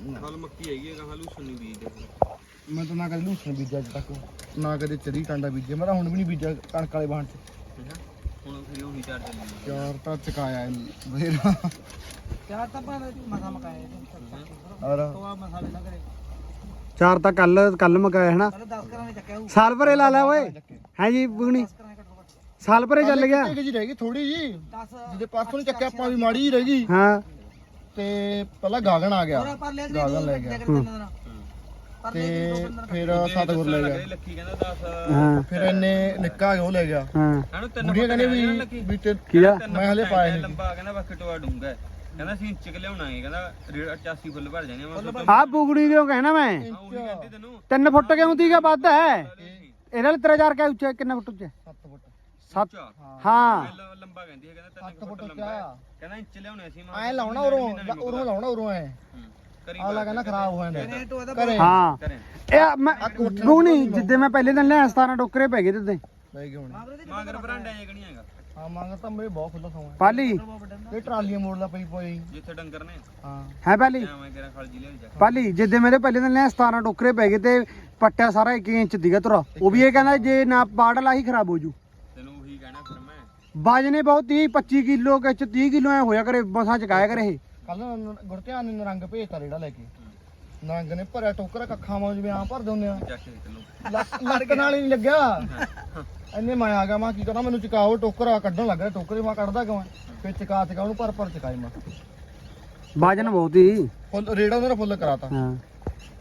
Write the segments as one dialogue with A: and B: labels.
A: ਹਲ ਮੱਕੀ ਹੈਗੀ ਹੈ ਹਲੂ ਸੁਣੀ ਬੀਜ
B: ਮੈਂ ਤਾਂ ਨਾ ਕਦੇ ਲੂਸਣ ਬੀਜਿਆ ਅੱਜ ਤੱਕ ਨਾ ਕਦੇ ਚਰੀ ਕਾਂਡਾ ਬੀਜਿਆ ਮੈਂ ਤਾਂ ਹੁਣ ਵੀ ਨਹੀਂ ਬੀਜਿਆ ਕਣਕ ਵਾਲੇ ਬਾਣ ਚ।
A: ਹੁਣ ਫਿਰ ਉਹੀ ਚਾਰ ਚੱਲੀ
B: ਚਾਰ ਤਾਂ ਚਕਾਇਆ ਬਥੇਰਾ।
C: ਚਾਰ ਤਾਂ ਪਰ ਮਸਾ ਮਕਾਏ
B: ਔਰ
C: ਤੋਆ ਮਸਾਲੇ ਨਾ ਕਰੇ
D: ਚਾਰ ਤਾਂ ਕੱਲ ਕੱਲ ਮਕਾਇਆ ਹਨਾ?
C: ਪਹਿਲੇ 10 ਕਰਾਂ ਨੇ ਚੱਕਿਆ ਹੋਊ
D: ਸਾਲ ਭਰੇ ਲਾ ਲੈ ਓਏ। ਹੈ ਜੀ ਬੁਗਣੀ
C: 10 ਕਰਾਂ ਘੱਟੋ ਘੱਟ।
D: ਸਾਲ ਭਰੇ ਚੱਲ ਗਿਆ।
B: ਇੱਕ ਜੀ ਰਹਿ ਗਈ ਥੋੜੀ ਜੀ।
C: 10
B: ਜਿਹਦੇ ਪਾਸੋਂ ਨਹੀਂ ਚੱਕਿਆ ਆਪਾਂ ਵੀ ਮਾੜੀ ਹੀ ਰਹਿ ਗਈ।
D: ਹਾਂ।
B: ਤੇ ਪਹਿਲਾਂ ਗਾਗਣ ਆ ਗਿਆ।
C: ਹੋਰ ਪਰ ਲੈ
B: ਗਾਗਣ ਲੈ ਗਿਆ। ਤੇ ਫਿਰ ਸਤਗੁਰ ਲੈ ਗਿਆ।
A: ਲੱਕੀ ਕਹਿੰਦਾ 10
D: ਹਾਂ।
B: ਫਿਰ ਇਹਨੇ ਨਿੱਕਾ ਉਹ ਲੈ ਗਿਆ।
D: ਹਾਂ।
A: ਹਣੂ ਤਿੰਨ
B: ਬੁੜੀਆਂ ਕਹਿੰਦੇ ਵੀ ਵੀ ਤੇ
D: ਕੀ ਆ?
B: ਮੈਂ ਹਲੇ ਪਾਇਆ ਨਹੀਂ
A: ਲੰਬਾ ਕਹਿੰਦਾ ਬੱਕ ਟੋਆ ਡੂੰਗਾ ਕਹਿੰਦਾ ਅਸੀਂ ਇੰਚ ਕਿ ਲਿਆਉਣਾਗੇ ਕਹਿੰਦਾ ਰੇੜ 80 ਫੁੱਲ ਭਰ ਜਾਣੇ ਮੈਂ
D: ਆ ਬੁਗੜੀ ਕਿਉਂ ਕਹਿਣਾ ਮੈਂ?
A: ਕਹਿੰਦੀ ਤੈਨੂੰ।
D: 3 ਫੁੱਟ ਕਿਉਂ ਤੀਗਾ ਵੱਧ ਹੈ? ਇਹਦੇ ਨਾਲ ਤੇਰਾ ਚਾਰ ਕਿਆ ਉੱਚਾ ਕਿੰਨਾ ਫੁੱਟ ਉੱਚਾ?
B: 7 ਫੁੱਟ।
D: 7
A: ਉੱਚਾ।
D: ਹਾਂ।
A: ਲ- ਲੰਬਾ ਕਹਿੰਦੀ ਹੈ ਕਹਿੰਦਾ
B: 7
A: ਤਿੰਨ
B: ਫੁੱਟ
A: ਫੁੱਟ
B: ਉੱਚਾ
A: ਲੰਬਾ ਹੈ। ਕਹਿੰਦਾ ਇੰਚ ਲਿਆਉਣੇ ਅਸੀਂ ਮੈਂ
B: ਐ ਲਾਉਣਾ ਉਰੋਂ ਉਰੋਂ ਲਾਉਣਾ ਉਰੋਂ ਐ।
A: ਹੂੰ। ਕਰੀ
B: ਆਲਾ ਕਹਿੰਦਾ ਖਰਾਬ ਹੋ ਜਾਂਦਾ।
C: ਨੇ ਟੋਆ ਦਾ
B: ਘਰੇ
D: ਹਾਂ।
A: ਕਰੇ।
D: ਇਹ ਮੈਂ ਬੁਗਣੀ ਜਿੱਦੇ ਮੈਂ ਪਹਿਲੇ ਦਿਨ ਲਿਆ 17 ਟੋਕਰੇ ਪੈ ਗਏ ਤੇ।
B: ਲੈ ਕੇ ਹੁਣ।
A: ਮਾਗਰ ਬਰਾਂਡਾ ਇਹ ਕਣੀ ਹੈਗਾ?
B: ਹਾਂ ਮੰਗ ਤਾਂ ਮੇਰੇ ਬਹੁਤ ਖੁੱਲਾ ਸੌਂ
D: ਪਾਲੀ।
B: ਇਹ ਟਰਾਲੀਆਂ ਮੋੜਦਾ ਪਈ ਪਈ।
A: ਜਿੱਥੇ ਡੰਗਰ ਨੇ।
B: ਹਾਂ।
D: ਹੈ ਪਾਲੀ?
A: ਐਵੇਂ ਕਿਹੜਾ ਖਲਜੀ ਲਿਆ ਜਾ
D: ਪਾਲੀ ਜਿੱਦੇ ਮੇਰੇ ਪਹਿਲੇ ਦਿਨ ਲਿਆ 17 ਟੋਕਰੇ ਪੈ ਗਏ ਤੇ ਪੱਟਿਆ ਸਾਰਾ 1 ਇੰਚ ਦੀਗਾ ਤੁਰਾ। ਉਹ ਵੀ ਇਹ ਕਹਿੰਦਾ ਜੇ ਨਾ ਪਾੜ ਲਾਹੀ ਖਰਾਬ ਹੋ ਜੂ। ਬਾਜਨੇ ਬਹੁਤ 30 25 ਕਿਲੋ ਕੇ ਚ 30 ਕਿਲੋ ਐ ਹੋਇਆ ਕਰੇ ਮਸਾਂ ਚਕਾਇਆ ਕਰੇ ਇਹ।
B: ਕੱਲ ਗੁਰਧਿਆਨ ਨੇ ਨਰੰਗ ਭੇਜਤਾ ਰੇੜਾ ਲੈ ਕੇ। ਨਰੰਗ ਨੇ ਭਰਿਆ ਟੋਕਰਾ ਕੱਖਾਂ ਵਾਂ ਜਿਵੇਂ ਆਂ ਭਰ ਦਿੰਦੇ ਆ। ਲੱਕ ਨਾਲ ਹੀ ਨਹੀਂ ਲੱਗਿਆ। ਇੰਨੇ ਮੈਂ ਆ ਗਿਆ ਮੈਂ ਕੀ ਕਰਾਂ ਮੈਨੂੰ ਚਕਾਓ ਟੋਕਰਾ ਕੱਢਣ ਲੱਗ ਰਿਹਾ ਟੋਕਰੇ ਮੈਂ ਕੱਢਦਾ ਕਿਉਂ ਫਿਰ ਚਕਾ ਚਕਾ ਉਹਨੂੰ ਭਰ ਭਰ ਚਕਾਈ ਮੈਂ।
D: ਬਾਜਨ ਬਹੁਤ ਹੀ।
B: ਫੁੱਲ ਰੇੜਾ ਉਹਨੇ ਫੁੱਲ ਕਰਾਤਾ।
D: ਹਾਂ।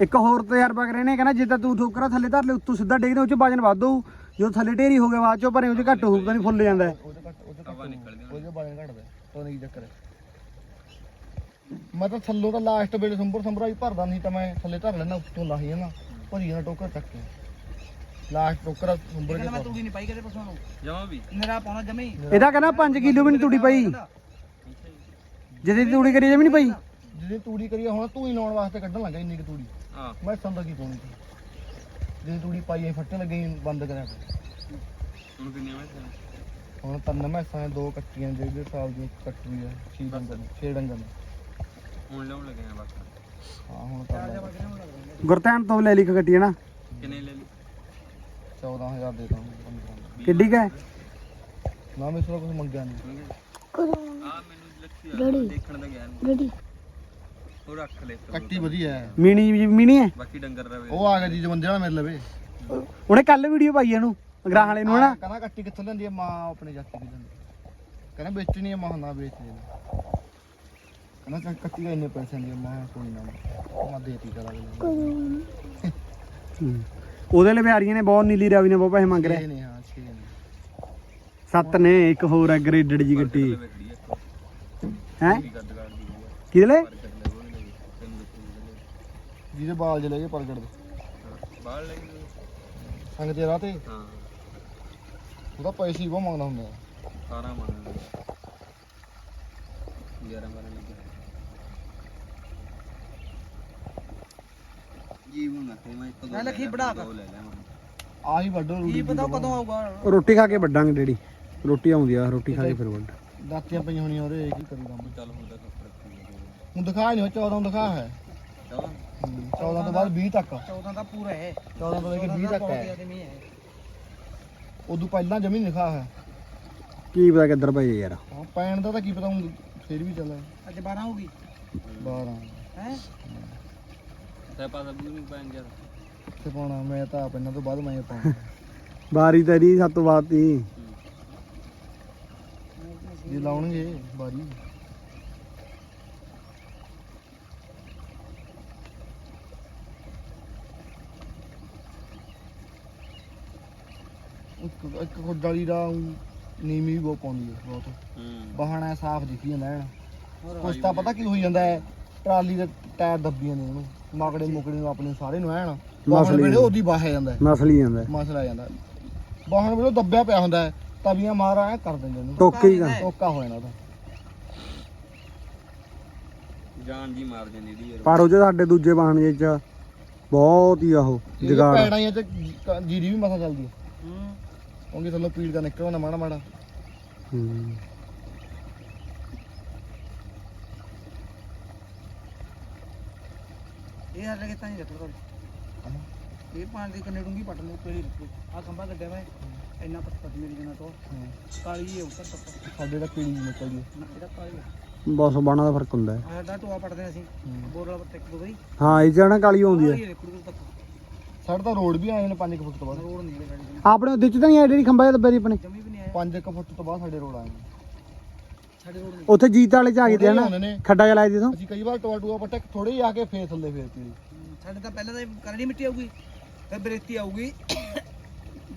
D: ਇੱਕ ਹੋਰ ਤਜਰਬਾ ਕਰੇ ਨੇ ਕਹਿੰਦਾ ਜਿੱਦਾਂ ਤੂੰ ਠੋਕਰਾ ਥੱਲੇ ਧਰ ਲੈ ਉੱਤੋਂ ਸਿੱਧਾ ਡੇਗਦੇ ਉਹ ਚ ਬਾਜਨ ਵੱਧ ਹੋਊ। ਜਦੋਂ ਥੱਲੇ ਢੇਰੀ ਹੋ ਗਿਆ ਬਾਅਦ ਚੋਂ ਭਰੇ ਉਹ ਚ ਘੱਟ ਹੋਊ ਤਾਂ ਨਹੀਂ ਫੁੱਲ ਜਾਂਦਾ।
B: ਉਹਦੇ ਘੱਟ ਉਹਦੇ ਘੱਟ ਉਹਦੇ ਘਟਦਾ ਨਹੀਂ ਚੱਕਰ। ਮੈਂ ਤਾਂ ਥੱਲੋਂ ਤਾਂ ਲਾਸਟ ਵੇਲੇ ਸੰਭਰ ਸੰਭਰਾ ਹੀ ਭਰਦਾ ਨਹੀਂ ਤਾਂ ਮੈਂ ਥੱਲੇ ਧਰ ਲੈਣਾ ਉੱਤੋਂ ਲਾਹੀ ਜਾਣਾ ਭਰੀ ਜਾਣਾ ਟੋਕਰਾ ਚੱਕ ਕੇ। ਲਾਸਟ ਟੋਕਰਾ ਸੰਭਰ ਕੇ
C: ਮੈਂ ਤੂੜੀ ਨਹੀਂ ਪਾਈ ਕਦੇ ਪਸੋਂ ਨੂੰ।
A: ਜਮਾ ਵੀ।
C: ਮੇਰਾ ਪਾਉਣਾ ਜਮੀ
D: ਇਹਦਾ ਕਹਿੰਦਾ 5 ਕਿਲੋ ਵੀ ਨਹੀਂ ਤੂੜੀ ਪਈ। ਜਿਹਦੀ ਤੂੜੀ ਕਰੀ ਜਮੀ ਨਹੀਂ ਪਈ।
B: ਜਿਹਦੀ ਤੂੜੀ ਕਰੀ ਹੁਣ ਤੂੰ ਹੀ ਲਾਉਣ ਵਾਸਤੇ ਕੱਢਣ ਲੱਗਾ ਇੰਨੀ ਕੁ ਤੂੜੀ।
A: ਹਾਂ।
B: ਮੈਂ ਸੰਦਾ ਕੀ ਪਾਉਣੀ ਸੀ? ਜਿਹਦੀ ਤੂੜੀ ਪਾਈ ਐ ਫੱਟਣ ਲੱਗੀ ਬੰਦ ਕਰਿਆ
A: ਹੁਣ ਕਿੰਨੇ ਮੈਂ
B: ਹੁਣ ਤਿੰਨ ਮੈਸਾਂ ਦੋ ਕੱਟੀਆਂ ਜਿਹੜੇ ਸਾਲ ਦੀ ਕੱਟੀ ਆ ਛੇ ਡੰਗਰ ਨੇ ਛੇ ਡੰਗਰ ਨੇ।
A: ਹੁਣ ਲਾਉਣ ਲੱਗੇ ਆ ਬਸ।
B: ਹਾਂ ਹੁਣ ਕਰ ਲਿਆ।
D: ਗੁਰਤੈਨ ਤੋਂ ਲੈ ਲਈ ਕੱਟੀ ਹੈ ਨਾ
A: ਕਿੰਨੇ ਲੈ ਲਈ?
B: 14000 ਦੇ ਦਾਂ 15
D: ਕਿੱਡੀ ਕਾ
B: ਨਾ ਮੈਂ ਕੁਝ ਮੰਗਿਆ ਨਹੀਂ
A: ਆ ਮੈਨੂੰ ਲੱਖੀ ਆ ਦੇਖਣ ਦਾ ਗਿਆ ਨਹੀਂ ਉਹ ਰੱਖ ਲੈ।
B: ਕੱਟੀ ਵਧੀਆ ਹੈ।
D: ਮੀਣੀ ਮੀਣੀ ਹੈ?
A: ਬਾਕੀ ਡੰਗਰ ਰਵੇ।
B: ਉਹ ਆ ਗਿਆ ਜੀ ਜਵੰਦੇ ਵਾਲਾ ਮੇਰੇ ਲਵੇ।
D: ਉਹਨੇ ਕੱਲ ਵੀਡੀਓ ਪਾਈ ਇਹਨੂੰ ਗਰਾਹ ਵਾਲੇ ਨੂੰ ਹਨਾ?
B: ਕਹਿੰਦਾ ਕੱਟੀ ਕਿੱਥੋਂ ਲੈਂਦੀ ਹੈ ਮਾਂ ਆਪਣੇ ਜਾਤੀ ਦੀ ਲੈਂਦੀ ਕਹਿੰਦਾ ਵੇਚਣੀ ਹੈ ਮਾਂ ਨਾ ਵੇਚ ਦੇ। ਕਹਿੰਦਾ ਚੱਲ ਕੱਟੀ ਦਾ ਇੰਨੇ ਪੈਸੇ ਦੀ ਮਾਂ ਕੋਈ ਨਾ ਮੈਂ ਦੇਤੀ ਕਰਾ ਦੇ
D: ਹੂੰ। ਉਹਦੇ ਲਈ ਬਿਹਾਰੀਆਂ ਨੇ ਬਹੁਤ ਨੀਲੀ ਰਾਵੀ ਨੇ ਬਹੁਤ ਪੈਸੇ ਮੰਗ ਰਹੇ
B: ਹਾਂ ਨੇ।
D: ਸੱਤ ਨੇ ਇੱਕ ਹੋਰ ਹੈ? ਗ੍ਰੇਡਡ ਜੀ ਹੈ ਕਿਹਦੇ ਲਈ
A: ਕਰ ਲੈ ਉਹ ਲੈ ਤੈਨੂੰ ਦੱਸੂ
B: ਜਿਹਦੇ ਬਾਲ ਜਲੇ ਜੇ ਪ੍ਰਗਟ ਦੇ।
A: ਬਾਹਰ ਲੈ ਗਏ।
B: ਸੰਗ ਤੇ ਰਾਹ ਤੇ?
A: ਹਾਂ।
B: ਉਹਦਾ ਪੈਸੇ ਹੀ ਬਹੁਤ ਮੰਗਦਾ ਹੁੰਦਾ। ਹੈ।
A: ਸਾਰਾ ਮੰਨ ਯਾਰ ਮਾਰਨ ਲੱਗੇ ਜੀਵਨ ਨਾ ਤੇ ਮੈਂ ਇੱਕ ਦੋ
C: ਮੈਂ ਲੱਖੀ ਬੜਾ
A: ਦੋ ਲੈ ਲੈ
B: ਆਹ ਵੱਡੋ
C: ਕੀ
B: ਰੂੜੀ
C: ਪਤਾ ਕਦੋਂ ਆਊਗਾ?
D: ਰੋਟੀ ਖਾ ਕੇ ਵੱਡਾਂਗੇ ਡੈਡੀ। ਰੋਟੀ ਆਉਂਦੀ ਆ ਰੋਟੀ ਖਾ ਕੇ ਫਿਰ ਵੱਢ।
B: ਦਾਤੀਆਂ ਪਈਆਂ ਹੋਣੀਆਂ ਉਹਦੇ ਕੀ ਕਰੀ ਕੰਮ
A: ਚੱਲ ਹੁੰਦਾ ਕੱਪੜਾ
B: ਹੁਣ ਦਿਖਾ ਨਹੀਂ 14 ਨੂੰ ਦਿਖਾ ਹੈ।
A: ਚਲੋ
B: 14 ਤੋਂ ਬਾਅਦ 20 ਤੱਕ
C: 14 ਦਾ ਪੂਰਾ ਹੈ।
B: 14 ਤੋਂ ਲੈ ਕੇ 20 ਤੱਕ ਹੈ।
C: ਤੇ ਹੈ।
B: ਉਦੋਂ ਪਹਿਲਾਂ ਜਮੀ ਲਿਖਾ ਹੈ
D: ਕੀ ਪਤਾ ਕਿੱਧਰ ਪਈ ਯਾਰ।
B: ਹਾਂ ਪੈਣ ਦਾ ਤਾਂ ਕੀ ਪਤਾ ਹੁਣ ਫਿਰ ਵੀ ਚੱਲ
C: ਅੱਜ 12 ਹੋਊਗੀ
B: 12
C: ਹੈ?
A: ਤੇ ਪਾਸਾ ਵੀ ਨਹੀਂ ਪੈਣ ਜਦ
B: ਕਿੱਥੇ ਪਾਉਣਾ? ਮੈਂ ਤਾਂ ਆਪ ਇਹਨਾਂ ਤੋਂ ਬਾਅਦ ਮੈਂ ਪਾਉਣਾ।
D: ਬਾਰੀ ਤੇਰੀ ਸੱਤ ਤੋਂ ਬਾਅਦ ਤੀ
B: ਜੇ ਲਾਉਣਗੇ ਬਾਰੀ। ਇੱਕ ਇੱਕ ਵਾਲੀ ਦਾ ਊਂ ਨੀਵੀਂ ਵੀ ਬਹੁਤ ਪਾਉਂਦੀ ਹੈ ਬਹੁਤ।
A: ਹੂੰ।
B: ਬਹਾਨਾ ਸਾਫ਼ ਦਿਖੀ ਜਾਂਦਾ ਹੈ ਕੁਛ ਤਾਂ ਪਤਾ ਕੀ ਹੋਈ ਜਾਂਦਾ ਹੈ ਟਰਾਲੀ ਦੇ ਟਾਇਰ ਦੱਬੀਆਂ ਨੇ ਉਹਨੂੰ ਮਾਕੜੇ ਮੁਕੜੇ ਨੂੰ ਆਪਣੇ ਸਾਰੇ ਨੂੰ ਐਨ। ਬਾਹਣ
D: ਮਸਲੀ
B: ਵੇਲੇ ਉਹਦੀ ਬਾਹੇ ਜਾਂਦਾ ਹੈ
D: ਮਸਲੀ ਜਾਂਦਾ
B: ਮਸਲਾ ਆ ਜਾਂਦਾ। ਹੈ। ਬਾਹਣ ਵੇਲੇ ਉਹ ਦੱਬਿਆ ਪਿਆ ਹੁੰਦਾ ਹੈ ਤਵੀਆਂ ਮਾਰ ਐ ਕਰ ਦਿੰਦੇ ਨੇ।
D: ਟੋਕੇ ਹੀ ਦਾ
B: ਟੋਕਾ ਹੋ ਜਾਂਦਾ ਉਹਦਾ।
A: ਜਾਨ ਜੀ ਮਾਰ ਜਾਂਦੀ ਦੀ ਯਾਰ।
D: ਪਰ ਉਹ 'ਚ ਸਾਡੇ ਦੂਜੇ ਵਾਹਨ ਜੇ ਚ ਬਹੁਤ ਹੀ ਆਹੋ ਜਗਾੜ।
B: ਪੈੜਾਂ ਚ ਕ- ਜੀਰੀ ਵੀ ਮਸਾ ਚੱਲਦੀ ਹੈ
C: ਹੂੰ।
B: ਕਿਉਂਕਿ ਥੱਲੋਂ ਪੀੜ ਦਾ ਨਿਕਲਣਾ ਮਾੜਾ ਮਾੜਾ।
D: ਹੂੰ।
C: ਇਹ ਸਾਡੇ ਕਿਤਾ ਨਹੀਂ ਰੱਖਦਾ ਇਹ ਪਾਣੀ ਦੀ ਕੰਨੇ ਡੂੰਗੀ ਪੱਟ ਨੂੰ ਪੇੜੀ ਰੱਖੋ। ਆ ਖੰਭਾ ਕੱਢਿਆ ਮੈਂ ਇੰਨਾ ਪੱਟ ਮੇਰੀ ਜਨਾ ਤੋਂ। ਕਾਲੀ ਹੈ ਉੱਪਰ ਤੱਕ
B: ਸਾਡੇ ਦਾ ਪੀੜੀ ਨਿਕਲਦੀ। ਹੈ
C: ਇਹਦਾ ਕਾਲੀ ਹੈ।
D: ਬਸ ਬਾਣਾ ਦਾ ਫ਼ਰਕ ਹੁੰਦਾ ਹੈ।
C: ਆਹ ਦਾ ਟੋਆ ਪੱਟਦੇ ਅਸੀਂ। ਬੋਰ ਵਾਲਾ ਪੱਟ ਇੱਕ ਦੋ ਵਾਰੀ।
D: ਹਾਂ ਇਹ ਜਾਣਾ ਕਾਲੀ ਆਉਂਦੀ ਹੈ।
B: ਸਾਡੇ ਤਾਂ ਰੋਡ ਵੀ ਆਏ ਨੇ 5 ਫੁੱਟ ਤੋਂ ਬਾਅਦ।
C: ਰੋਡ ਨਹੀਂ
D: ਆਪਣੇ ਦਿੱਚ ਤਾਂ ਨਹੀਂ ਆਈ ਜਿਹੜੀ ਖੰਭਾ ਜਿਹਾ ਦੱਬੇ ਦੀ ਆਪਣੇ।
C: ਜਮੀ ਵੀ ਨਹੀਂ ਆਇਆ
B: 5 ਫੁੱਟ ਤੋਂ ਬਾਅਦ ਸਾਡੇ ਰੋਡ ਆਏ ਨੇ।
C: ਸਾਡੇ ਰੋਡ ਨਹੀਂ।
D: ਉੱਥੇ ਜੀਤ ਵਾਲੇ ਚ ਆ ਗਏ ਤੇ ਹਨਾ
B: ਨੇ।
D: ਖੱਡਾ ਜਿਹਾ ਲਾਇਆ ਦੀ ਤੋਂ।
B: ਅਸੀਂ ਕਈ ਵਾਰ ਟੋਆ ਟੂਆ ਪੱਟੇ ਥੋੜੇ ਹੀ ਆ ਕੇ ਫੇਰ ਥੱਲੇ ਫੇਰ ਪੀੜੀ
C: ਸਾਡੇ ਤਾਂ ਪਹਿਲਾਂ ਤਾਂ ਕਰੜੀ ਮਿੱਟੀ ਆਊਗੀ ਫਿਰ ਬਰੇਤੀ ਆਊਗੀ।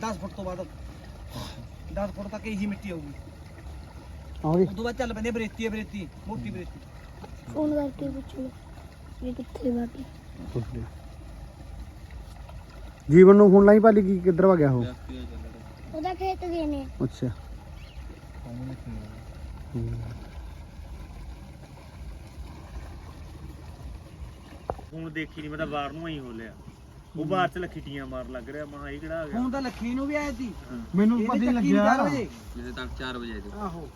C: 10 ਫੁੱਟ ਤੋਂ ਬਾਅਦ। 10 ਫੁੱਟ ਤੱਕ ਇਹੀ ਮਿੱਟੀ ਆਊਗੀ।
D: ਆਉਂਗੀ
C: ਉਸ ਤੋਂ ਬਾਅਦ ਚੱਲ ਪੈਂਦੀ ਹੈ ਬਰੇਤੀ ਹੈ ਬਰੇਤੀ ਮੋਟੀ ਬਰੇਤੀ।
E: ਫੋਨ ਕਰਕੇ ਪੁੱਛੋ ਵੀ ਕਿੱਥੇ ਬਾਕੀ
D: ਜੀਵਨ ਨੂੰ ਫੋਨ ਲਾਈ ਪਾਲੀ ਕੀ ਕਿੱਧਰ ਵਾ ਗਿਆ ਉਹ?
E: ਉਹਦਾ ਖੇਤ ਗਏ ਨੇ।
D: ਅੱਛਾ।
F: ਹੁਣ ਦੇਖੀ ਨਹੀਂ ਮੈਂ ਤਾਂ ਬਾਹਰ ਨੂੰ ਹੀ ਹੋ ਲਿਆ ਉਹ ਬਾਹਰ ਚ ਲੱਖੀਟੀਆਂ ਮਾਰ ਲੱਗ ਰਿਹਾ। ਮਾ ਇਹ ਕਿਹੜਾ ਆ ਗਿਆ?
C: ਹੁਣ ਤਾਂ ਲੱਖੀ ਨੂੰ ਵੀ ਆਇਆ ਸੀ।
D: ਮੈਨੂੰ ਪਤਾ ਹੀ
C: ਚੱਕੀ
D: ਲੱਗਿਆ।
C: ਵਜੇ।
A: ਜਿਹਦੇ ਤੱਕ 4 ਵਜੇ ਦੇ
C: ਆਹੋ।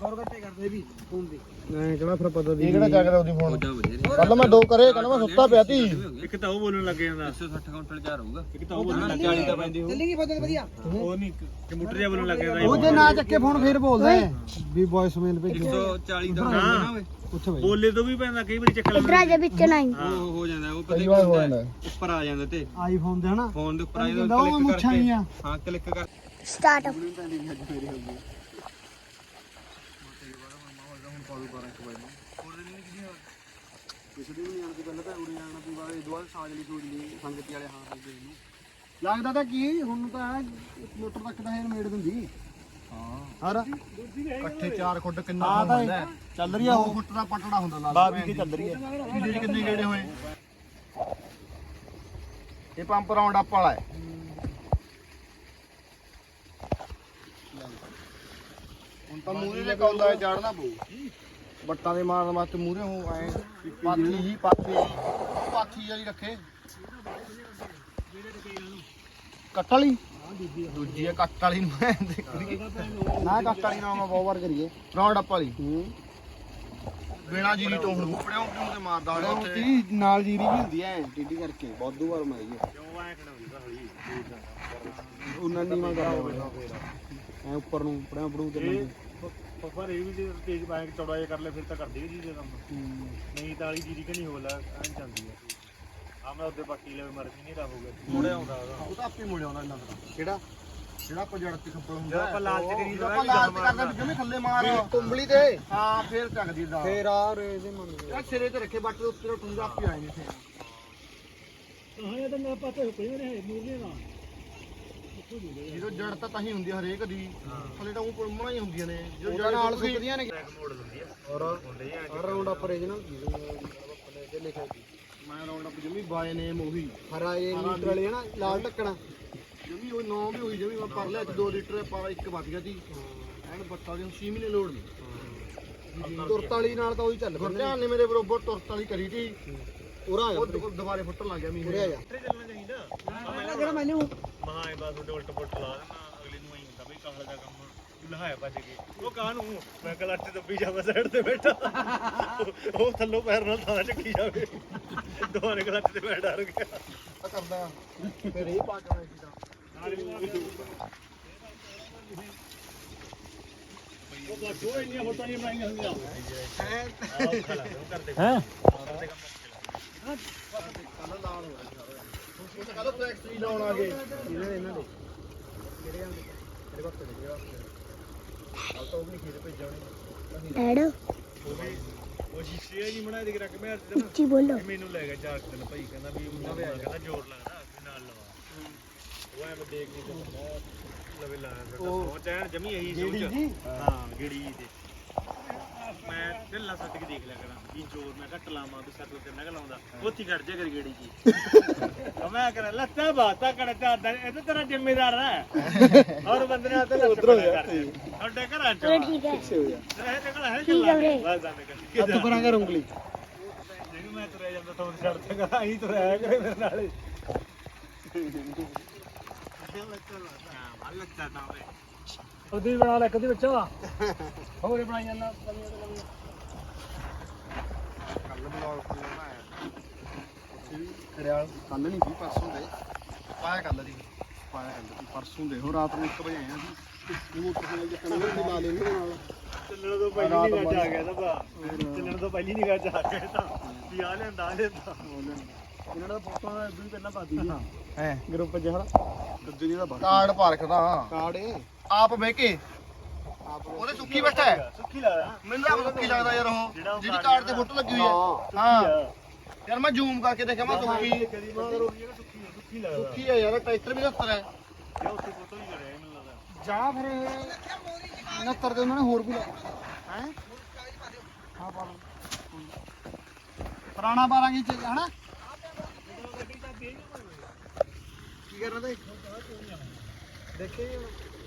C: ਗੌਰ ਘੱਟੇ ਕਰਦੇ ਵੀ ਫੋਨ ਦੀ
D: ਐ ਕਿਹੜਾ ਫਿਰ ਪਤਾ
B: ਇਹ ਕਿਹੜਾ ਜਾਗਦਾ ਉਹਦੀ ਫੋਨ
A: ਦੇ
B: ਕੱਲ ਮੈਂ ਦੋ ਕਰੇ ਕਹਿੰਦਾ ਮੈਂ ਸੁੱਤਾ ਪਿਆ ਤੀ
F: ਇੱਕ ਤਾਂ ਉਹ ਬੋਲਣ ਲੱਗ ਜਾਂਦਾ।
A: 160 ਕਾਊਂਟਰ 4 ਹੋਊਗਾ।
F: ਇੱਕ ਤਾਂ ਉਹ ਬੋਲਣ ਲੱਗ
A: 40 ਤਾਂ ਪੈਂਦੀ ਹੋਊ।
C: ਚੱਲੇਗੀ ਫੋਨ ਵਧੀਆ।
F: ਉਹ ਨਹੀਂ ਕੰਪਿਊਟਰ ਜਿਹਾ ਬੋਲਣ ਲੱਗ ਜਾਂਦਾ।
D: ਉਹ ਜੇ ਨਾ ਚੱਕੇ ਫੋਨ ਫੇਰ ਬੋਲਦਾ ਹੈ। ਵੀ ਵੌਇਸ ਮੇਲ ਭੇਜੋ
A: 140 ਦਾ ਨਾ ਓਏ
D: ਪੁੱਛ ਬਈ
F: ਬੋਲੇ ਤੋਂ ਵੀ ਪੈਂਦਾ ਕਈ ਵਾਰੀ ਚੱਕਰ
E: ਇਧਰ ਆ ਜਾ ਵਿੱਚ ਨਹੀਂ
A: ਉਹ ਹੋ ਜਾਂਦਾ ਉਹ ਪਤਾ ਕੀ
B: ਹੋ
A: ਹੁੰਦਾ ਹੈ? ਉੱਪਰ ਆ ਜਾਂਦਾ ਤੇ।
D: ਆਈਫੋਨ ਦੇ ਹਨਾ।
A: ਫੋਨ ਦੇ ਉੱਪਰ ਆ ਜਾਂਦਾ ਕਲਿੱਕ
D: ਹੀ
A: ਕਰਕੇ। ਹਾਂ ਕਲਿੱਕ ਕਰ
E: ਸਟਾਰਟ
D: ਲੱਗਦਾ ਤਾਂ ਕੀ ਹੁਣ ਤਾਂ ਮੋਟਰ ਤੱਕ ਤਾਂ ਇਹ ਮੇੜ ਦਿੰਦੀ।
B: ਹਾਂ।
D: ਹਰ
B: ਇਕੱਠੇ ਚਾਰ ਖੁੱਡ ਕਿੰਨਾ
D: ਆ ਤਾਂ
B: ਹੁੰਦਾ ਹੈ?
D: ਚੱਲ ਰਹੀ ਆ
B: ਦੋ
D: ਉਹ
B: ਫੁੱਟ ਦਾ ਪਟੜਾ ਹੁੰਦਾ ਨਾਲ।
D: ਬਾਬੀ ਕੀ ਚੱਲ ਰਹੀ ਹੈ
B: ਇਹਦੇ ਕਿੰਨੇ ਗੇੜੇ ਹੋਏ? ਇਹ ਪੰਪ ਰਾਉਂਡ ਅਪ ਵਾਲਾ ਹੈ। ਤਾਂ ਮੂਰੇ ਦੇ ਕੌਂਦਾ ਚੜਨਾ ਪਊ। ਬੱਟਾਂ ਦੇ ਮਾਰਨ ਵਾਸਤੇ ਮੂਰੇ ਹੋ ਆਏ ਪਾਥੀ ਹੀ ਪਾਥੀ ਪਾਥੀ ਵਾਲੀ ਰੱਖੇ। ਕੱਟ ਵਾਲੀ? ਦੂਜੀ ਹੈ ਕੱਟ ਵਾਲੀ ਨੂੰ
D: ਨਾ ਕੱਟ ਵਾਲੀ ਨਾਲ ਮੈਂ ਬਹੁਤ ਵਾਰ ਕਰੀਏ
B: ਰਾਉਂਡ ਅਪ ਵਾਲੀ।
D: ਹੂੰ।
B: ਬਿਨਾ ਜੀਰੀ ਤੋਂ ਹੁਣ ਉਪੜਿਓ ਉਪੜਿਓ ਤੇ ਮਾਰਦਾ ਹੁੰਦਾ ਉੱਥੇ।
D: ਤੀ ਨਾਲ ਜੀਰੀ ਵੀ ਹੁੰਦੀ ਐ ਟੀਡੀ ਕਰਕੇ ਬਹੁਤ ਵਾਰ ਮਾਰੀ ਹੈ
F: ਕਿਉਂ ਐ ਖੜਾ ਹੁੰਦਾ ਹੌਲੀ?
D: ਉਹਨਾਂ ਨੀ ਮੈਂ ਕਰਦਾ। ਐ ਉੱਪਰ ਨੂੰ ਪੜਿਆ ਪੜੂ ਤੇ
F: ਇਹ ਪਰ ਇਹ ਵੀ ਜੇ ਤੇਜ਼ ਬਾਈਕ ਚੌੜਾ ਜਿਹਾ ਕਰ ਲੈ ਫਿਰ ਤਾਂ ਕਰਦੀ ਹੈ ਜੀ ਦੇ ਕੰਮ। ਨਹੀਂ ਤਾਂ ਵਾਲੀ ਜੀਰੀ ਕਿ ਨਹੀਂ ਹੋ ਲੈ ਐਂ ਜਾਂਦੀ ਹੈ ਆ ਮੈਂ ਉੱਤੇ ਬਾਕੀ ਲੈ ਮਰਜ਼ੀ ਨਹੀਂ ਰਹੂਗਾ ਥੋੜਾ ਆਉਂਦਾ ਉਹਦਾ।
B: ਉਹ ਤਾਂ ਆਪੇ ਮੁੜ ਆਉਂਦਾ ਇਹਨਾਂ ਦਾ। ਕਿਹੜਾ? ਜਿਹੜਾ ਆਪਾਂ ਜੜ ਤੇ ਖੱਪਲ ਹੁੰਦਾ
F: ਆਪਾਂ ਲਾਲਚ ਕਰੀ
B: ਜਦੋਂ ਆਪਾਂ ਲਾਲਚ ਕਰਦਾ ਜਿਵੇਂ ਥੱਲੇ ਮਾਰ।
D: ਤੁੰਬਲੀ ਤੇ?
B: ਹਾਂ ਫੇਰ ਚੱਕਦੀ ਦਾ।
D: ਫੇਰ ਆ ਰੇ ਦੇ ਮੰਨ
B: ਯਾਰ ਸਿਰੇ ਤੇ ਰੱਖੇ ਬੱਟ ਦੇ ਉੱਤੇ ਟੁੰਗਾ ਆਪੇ ਆਏ ਨੇ ਫੇਰ। ਜਦੋਂ ਜੜ ਤਾਂ ਤਾਂ ਹੀ ਹੁੰਦੀ ਆ ਹਰੇਕ ਦੀ। ਥੱਲੇ ਤਾਂ ਉਹ ਪੁਲਮਣਾ ਹੀ ਹੁੰਦੀਆਂ ਨੇ। ਜਦੋਂ ਜੜ
D: ਨਾਲ ਸੁੱਕਦੀਆਂ ਨੇ।
F: ਮੋੜ ਦਿੰਦੀ ਆ।
D: ਔਰ
F: ਆ
D: ਰਾਉਂਡ ਅਪ ਰੀਜਨਲ ਤੇ ਲਿਖਿਆ ਸੀ।
B: ਮੈਂ ਰਾਉਂਡ ਅਪ ਜਮੀ ਬਾਏ ਨੇਮ ਉਹੀ।
D: ਹਰਾ ਇਹ ਲੀਟਰ ਵਾਲੇ ਹਨਾ ਲਾਲ ਢੱਕਣਾ।
B: ਜਮੀ ਉਹ ਨੌ ਵੀ ਹੋਈ ਜਮੀ ਮੈਂ ਪਰ ਲਿਆ 2 ਲੀਟਰ ਪਾ ਇੱਕ ਵੱਜ ਗਿਆ ਸੀ। ਐਨ ਬੱਤਾ ਦੀ 6 ਮਹੀਨੇ ਲੋੜ ਨਹੀਂ
D: ਤੁਰਤ ਵਾਲੀ ਨਾਲ ਤਾਂ ਉਹੀ ਚੱਲ ਪੈਂਦੇ
B: ਗੁਰਧਿਆਨ ਨੇ ਮੇਰੇ ਬਰੋਬਰ ਤੁਰਤ ਵਾਲੀ ਕਰੀ ਸੀ
D: ਉਰਾ ਆ
B: ਉਹ
D: ਜਾ
B: ਦੁ- ਦੁਬਾਰੇ ਫੁੱਟਣ ਲੱਗ ਗਿਆ ਮਹੀਨੇ
D: ਉਰੇ ਆ ਜਾ
F: ਚੱਲਣਾ ਚਾਹੀਦਾ।
C: ਜਿਹੜਾ ਮੈਨੂੰ
F: ਮਹਾ ਇਹ ਬਸ ਤੁਹਾਡੇ ਉਲਟ ਪੁਲਟ ਲਾ ਦੇਣਾ ਅਗਲੇ ਨੂੰ ਐਂ ਹੁੰਦਾ ਬਈ ਕਾਹਲ ਦਾ ਕੰਮ ਲਹਾਇਆ ਭੱਜ ਕੇ। ਉਹ ਕਾਹਨੂੰ ਮੈਂ ਕਲੱਚ ਦੱਬੀ ਜਾਵਾਂ ਸਾਈਡ ਤੇ ਬੈਠਾ। ਉਹ ਥੱਲੋਂ ਪੈਰ ਨਾਲ ਥਾਂ ਚੱਕੀ ਜਾਵੇ। ਦੋਨੇ ਕਲੱਚ ਤੇ ਮੈਂ ਡਰ ਗਿਆ।
B: ਆ ਕਰਦਾ। ਫਿਰ ਇਹ ਪਾ ਕੇ ਆਇਆ ਸੀ ਤਾਂ। ਕਦੋਂ ਟਰੈਕ ਸਟਰੀ ਲਾਉਣ ਆ ਗਏ
D: ਇਹਨਾਂ ਦੇ ਇਹਨਾਂ ਦੇ
E: ਡੈਡ
F: ਉਹ ਵੀ ਉਹ ਸ਼ੀਸ਼ੇ ਜੀ ਬਣਾ ਦੇ ਕੇ ਰੱਖ ਮੈਂ ਅੱਜ ਦਿਨ
E: ਉੱਚੀ ਬੋਲੋ।
F: ਮੈਨੂੰ ਲੈ ਗਿਆ ਚਾਰ ਦਿਨ ਭਾਈ ਕਹਿੰਦਾ ਵੀ ਉਹਨਾਂ ਦੇ ਕਹਿੰਦਾ ਜ਼ੋਰ ਲੱਗਦਾ ਨਾਲ ਲਵਾ ਉਹ ਐਵੇਂ ਦੇਖ ਕੇ ਕਹਿੰਦਾ ਲਵੇ ਲਾਇਆ ਉਹ ਚੈਨ ਜਮੀ ਇਹੀ ਸੋਚ। ਹਾਂ ਗਿੜੀ ਜੀ। ਤੇ ਮੈਂ ਢਿੱਲਾ ਸੱਟ ਕੇ ਦੇਖ ਲਿਆ ਕਰਾਂ ਵੀ ਜ਼ੋਰ ਮੈਂ ਘੱਟ ਲਾਵਾਂ ਤੇ ਸੱਟ ਕਿੰਨਾ ਕੁ ਲਾਉਂਦਾ ਉੱਥੇ ਖੜ ਜਾ ਕਰ ਗੇੜੀ ਜੀ। ਉਹ ਮੈਂ ਕਰਾਂ ਲੱਤਾਂ ਬਾਤਾਂ ਕੜ ਚਾਦਾ ਇਹ ਤਾਂ ਤੇਰਾ ਜ਼ਿੰਮੇਦਾਰ ਹੈ। ਔਰ ਬੰਦੇ ਨੇ ਤੇ ਲੱਤ ਕਰ ਤੁਹਾਡੇ ਘਰਾਂ ਚ
E: ਚਲੋ ਠੀਕ ਹੈ।
F: ਇਹ ਤੇ ਘਰਾਂ ਹੈ
E: ਠੀਕ ਹੈ ਵੀਰੇ।
F: ਬਸ ਦੰਦ ਕਰ
D: ਹੱਥ ਪਰਾਂ ਕਰ ਉਂਗਲੀ
F: ਜਿਹਨੂੰ ਮੈਂ ਤੁਰਿਆ ਜਾਂਦਾ ਤਾਂ ਛੱਡ ਤੇ ਕਰਾ ਆਈ ਤੁਰਿਆ ਕਰੇ ਮੇਰੇ ਨਾਲ ਹੀ। ਤਾਂ ਵੇ
C: ਉਹਦੀ ਬਣਾ ਲੈ ਕਦੀ ਬੱਚਾ ਹੋਰ ਬਣਾਈ ਜਾਂਦਾ
B: ਕੱਲ ਬਲੌਗ ਖੜਿਆਲ ਕੱਲ ਨਹੀਂ ਸੀ ਪਰਸੋਂ ਦੇ ਪਾਇਆ ਕੱਲ ਦੀ ਪਾਇਆ ਕੱਲ ਦੀ ਪਰਸੋਂ ਦੇ ਹੋ ਰਾਤ ਨੂੰ 1 ਵਜੇ ਆਏ ਅਸੀਂ ਇਹ ਮੋਟਰਸਾਈਕਲ ਚੱਕਣ ਦੇ ਲਾ ਲੈਣੇ ਨਾਲ
F: ਚੱਲਣ ਤੋਂ ਪਹਿਲੀ ਨਿਗਾਹ ਚ ਆ ਗਿਆ ਤਾਂ ਚੱਲਣ ਤੋਂ ਪਹਿਲੀ ਨਿਗਾਹ ਚ ਆ ਗਿਆ ਤਾਂ ਵੀ ਆ ਲੈਂਦਾ ਲੈਂਦਾ ਇਹਨਾਂ ਦਾ ਫੋਟੋ ਇਦੋਂ ਹੀ ਪਹਿਲਾਂ ਪਾ ਦਿੱਤੀ
B: ਹੈ
F: ਗਰੁੱਪ ਚ ਹਰ
B: ਦੂਜੇ ਦੀ ਦਾ ਕਾਰਡ ਪਾਰਕ ਦਾ ਕਾਰਡ ਆਪ ਬਹਿ ਕੇ। ਉਹਦੇ ਸੁੱਕੀ ਬੈਠਾ ਹੈ।
F: ਸੁੱਖੀ ਲੱਗਦਾ।
B: ਮੈਨੂੰ ਤਾਂ ਆਪ ਸੁੱਕੀ ਲੱਗਦਾ ਯਾਰ ਉਹ।
F: ਜਿਹੜਾ ਉਹ
B: ਜਿਹਦੀ ਕਾਰਡ ਤੇ ਫੋਟੋ ਲੱਗੀ ਹੋਈ ਹੈ। ਹਾਂ। ਯਾਰ ਮੈਂ ਜ਼ੂਮ ਕਰਕੇ ਦੇਖਿਆ ਮੈਂ ਸੁੱਕੀ
F: ਕਦੀ ਮਾਂ ਰੋਕੀ ਨਾ ਸੁੱਖੀ ਸੁੱਖੀ ਲੱਗਦਾ।
B: ਸੁੱਕੀ ਹੈ ਯਾਰ ਟਰੈਕਟਰ ਵੀ 70 ਹੈ।
F: ਇਹ ਉੱਥੇ ਫੋਟੋ ਵੀ ਕਰਿਆ ਮੈਨੂੰ ਲੱਗਦਾ।
D: ਜਾਂ ਫਿਰ ਇਹ 69 ਦੇ ਉਹਨਾਂ ਨੇ ਹੋਰ ਵੀ ਹੈ? ਹਾਂ ਪਾ ਲਓ। ਪੁਰਾਣਾ 12 ਇੰਚ ਹਨਾ?
B: ਕੀ ਕਰਨਾ ਤੇ? ਦੇਖੇ